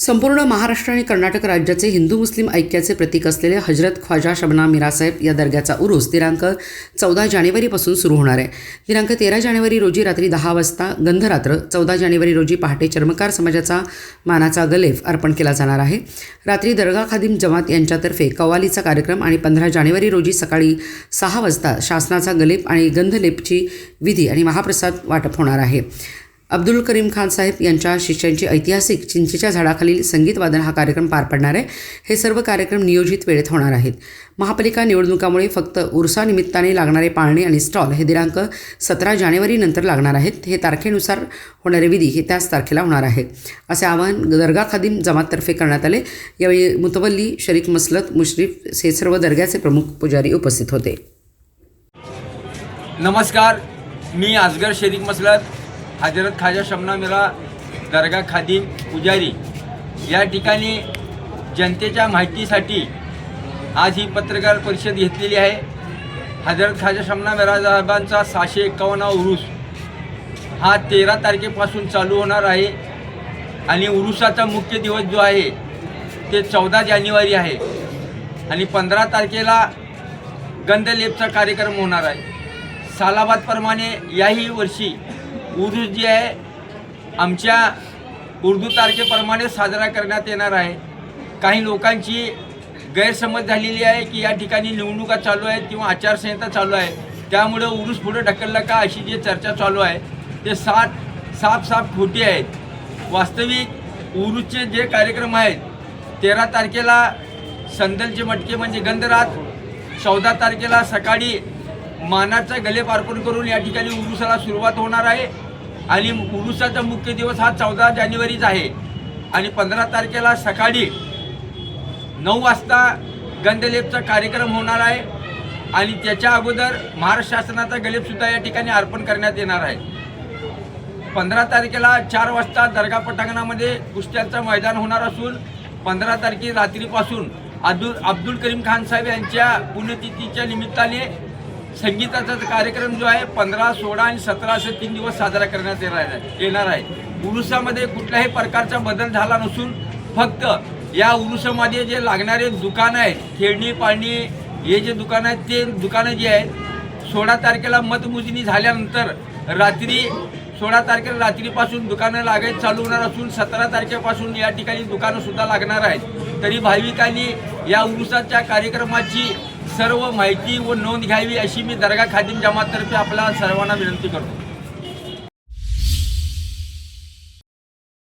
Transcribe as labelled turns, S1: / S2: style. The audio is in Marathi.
S1: संपूर्ण महाराष्ट्र आणि कर्नाटक राज्याचे हिंदू मुस्लिम ऐक्याचे प्रतीक असलेले हजरत ख्वाजा शबना मिरासाहेब या दर्ग्याचा उरूस दिनांक चौदा जानेवारीपासून सुरू होणार आहे. दिनांक तेरा जानेवारी रोजी रात्री दहा वाजता गंधरात्र चौदा जानेवारी रोजी पहाटे चर्मकार समाजाचा मानाचा गलेफ अर्पण केला जाणार आहे. रात्री दर्गा खादिम जमात यांच्यातर्फे कव्वालीचा कार्यक्रम आणि पंधरा जानेवारी रोजी सकाळी सहा वाजता शासनाचा गलेप आणि गंधलेपची विधी आणि महाप्रसाद वाटप होणार आहे. अब्दुल करीम खान साहेब यांच्या शिष्यांची ऐतिहासिक चिंचेच्या झाडाखालील संगीत वादन हा कार्यक्रम पार पडणार आहे. हे सर्व कार्यक्रम नियोजित वेळेत होणार आहेत. महापालिका निवडणुकामुळे फक्त उर्सानिमित्ताने लागणारे पाळणे आणि स्टॉल हे दिनांक सतरा जानेवारीनंतर लागणार आहेत. हे तारखेनुसार होणारे विधी हे त्याच तारखेला होणार आहे. असे आवाहन दर्गा खादिम जमाततर्फे करण्यात आले. यावेळी मुतवल्ली शरीक मसलत मुश्रीफ हे सर्व दर्ग्याचे प्रमुख पुजारी उपस्थित होते.
S2: नमस्कार. मी असगर शरीक मसलत हजरत खाजा शमना मिरा दर्गा खादिम पुजारी. या ठिकाणी जनतेच्या माहितीसाठी आज ही पत्रकार परिषद घेतलेली आहे. हजरत खाजा शमना मिरा साहेबांचा सहाशे एक्कावन्न उरुस हा तेरा तारखेपासून चालू होणार आहे आणि उरुसाचा मुख्य दिवस जो आहे ते चौदा जानेवारी आहे आणि पंधरा तारखेला गंधलेपचा कार्यक्रम होणार आहे. सालाबादप्रमाणे याही वर्षी उर्दू जी आहे आमच्या उर्दू तारखेप्रमाणे साजरा करण्यात येणार आहे. काही लोकांची गैरसमज झालेली आहे की या ठिकाणी निवडणुका चालू आहेत किंवा आचारसंहिता चालू आहे. त्यामुळे उरूस पुढे ढकललं का अशी जी चर्चा चालू आहे ते सात साफ साफ खोटी आहेत. वास्तविक उरूसचे जे कार्यक्रम आहेत तेरा तारखेला संदलचे मटके म्हणजे गंधरात चौदा तारखेला सकाळी मानाचा गले अर्पण करून या ठिकाणी उरुसाला सुरुवात होणार आहे. आणि उरुसाचा मुख्य दिवस हा चौदा जानेवारीच आहे. आणि पंधरा तारखेला सकाळी नऊ वाजता गंधलेपचा कार्यक्रम होणार आहे. आणि त्याच्या अगोदर महाराष्ट्र शासनाचा गलेपसुद्धा या ठिकाणी अर्पण करण्यात येणार आहे. पंधरा तारखेला चार वाजता दर्गा पटांगणामध्ये कुस्त्यांचं मैदान होणार असून पंधरा तारखे रात्रीपासून अब्दुल अब्दुल करीम खान साहेब यांच्या पुण्यतिथीच्या निमित्ताने संगीताचा कार्यक्रम जो आहे पंधरा सोळा आणि सतरा असे तीन दिवस साजरा करण्यात येणार आहे. येणार आहे. उरुसामध्ये कुठल्याही प्रकारचा बदल झाला नसून फक्त या उरुसामध्ये जे लागणारे दुकानं आहेत खेळणी पाळणी हे जे दुकानं आहेत ते दुकानं जी आहेत सोळा तारखेला मतमोजणी झाल्यानंतर रात्री सोळा तारखेला रात्रीपासून दुकानं लागायच चालू होणार असून सतरा तारखेपासून या ठिकाणी दुकानंसुद्धा लागणार आहेत. तरी भाविकांनी या उरुसाच्या कार्यक्रमाची सर्व माहिती व नोंद घ्यावी अशी मी दर्गा खादिम जमाततर्फे आपल्या सर्वांना विनंती करतो.